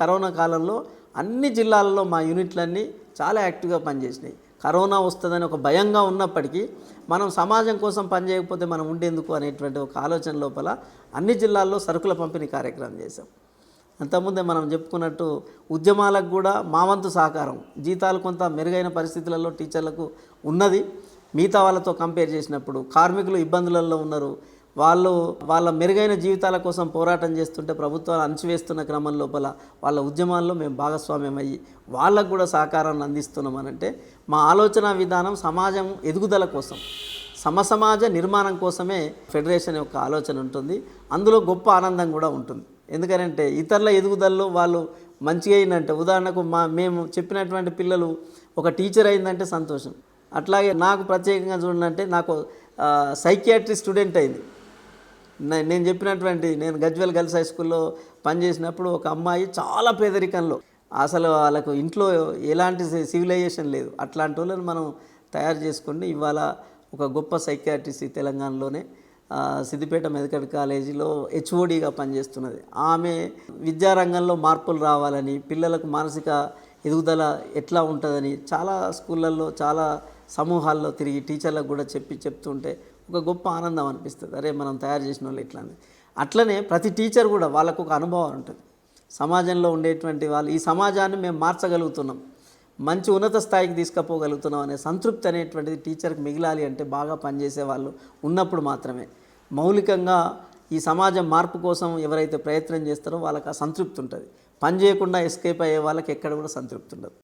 Corona కాలంలో అన్ని జిల్లాలలో మా యూనిట్లన్నీ చాలా యాక్టివ్గా పనిచేసినాయి. కరోనా వస్తుందని ఒక భయంగా ఉన్నప్పటికీ మనం సమాజం కోసం పనిచేయకపోతే మనం ఉండేందుకు అనేటువంటి ఒక ఆలోచన లోపల అన్ని జిల్లాల్లో సరుకుల పంపిణీ కార్యక్రమం చేశాం. అంతకుముందే మనం చెప్పుకున్నట్టు ఉద్యమాలకు కూడా మా వంతు సహకారం జీతాలు కొంత మెరుగైన పరిస్థితులలో టీచర్లకు ఉన్నది. మిగతా వాళ్ళతో కంపేర్ చేసినప్పుడు కార్మికులు ఇబ్బందులలో ఉన్నారు వాళ్ళు వాళ్ళ మెరుగైన జీవితాల కోసం పోరాటం చేస్తుంటే ప్రభుత్వాలు అణచివేస్తున్న క్రమం లోపల వాళ్ళ ఉద్యమాల్లో మేము భాగస్వామ్యం అయ్యి వాళ్ళకు కూడా సహకారాన్ని అందిస్తున్నామనంటే మా ఆలోచన విధానం సమాజం ఎదుగుదల కోసం సమసమాజ నిర్మాణం కోసమే ఫెడరేషన్ యొక్క ఆలోచన ఉంటుంది. అందులో గొప్ప ఆనందం కూడా ఉంటుంది. ఎందుకంటే ఇతరుల ఎదుగుదలలో వాళ్ళు మంచిగా అయిందంటే ఉదాహరణకు మా మేము చెప్పినటువంటి పిల్లలు ఒక టీచర్ అయిందంటే సంతోషం. అట్లాగే నాకు ప్రత్యేకంగా చూడండి అంటే నాకు సైకియాట్రీ స్టూడెంట్ అయింది. నేను చెప్పినటువంటి నేను గజ్వెల్ గర్ల్స్ హై స్కూల్లో పనిచేసినప్పుడు ఒక అమ్మాయి చాలా పేదరికంలో. అసలు వాళ్ళకు ఇంట్లో ఎలాంటి సివిలైజేషన్ లేదు. అట్లాంటి వాళ్ళని మనం తయారు చేసుకుని ఇవాళ ఒక గొప్ప సైకాట్రిస్ట్ తెలంగాణలోనే సిద్దిపేట మెదకడ్ కాలేజీలో హెచ్ఓడిగా పనిచేస్తున్నది. ఆమె విద్యారంగంలో మార్పులు రావాలని పిల్లలకు మానసిక ఎదుగుదల ఎట్లా ఉంటుందని చాలా స్కూళ్ళల్లో చాలా సమూహాల్లో తిరిగి టీచర్లకు కూడా చెప్పి చెప్తుంటే ఒక గొప్ప ఆనందం అనిపిస్తుంది. అరే మనం తయారు చేసిన వాళ్ళు ఇట్లా అని అట్లనే ప్రతి టీచర్ కూడా వాళ్ళకు ఒక అనుభవం ఉంటుంది. సమాజంలో ఉండేటువంటి వాళ్ళు ఈ సమాజాన్ని మేము మార్చగలుగుతున్నాం. మంచి ఉన్నత స్థాయికి తీసుకుపోగలుగుతున్నాం అనే సంతృప్తి అనేటువంటిది టీచర్కి మిగిలాలి అంటే బాగా పనిచేసే వాళ్ళు ఉన్నప్పుడు మాత్రమే. మౌలికంగా ఈ సమాజం మార్పు కోసం ఎవరైతే ప్రయత్నం చేస్తారో వాళ్ళకి ఆ సంతృప్తి ఉంటుంది. పని చేయకుండా ఎస్కేప్ అయ్యే వాళ్ళకి ఎక్కడ కూడా సంతృప్తి ఉండదు.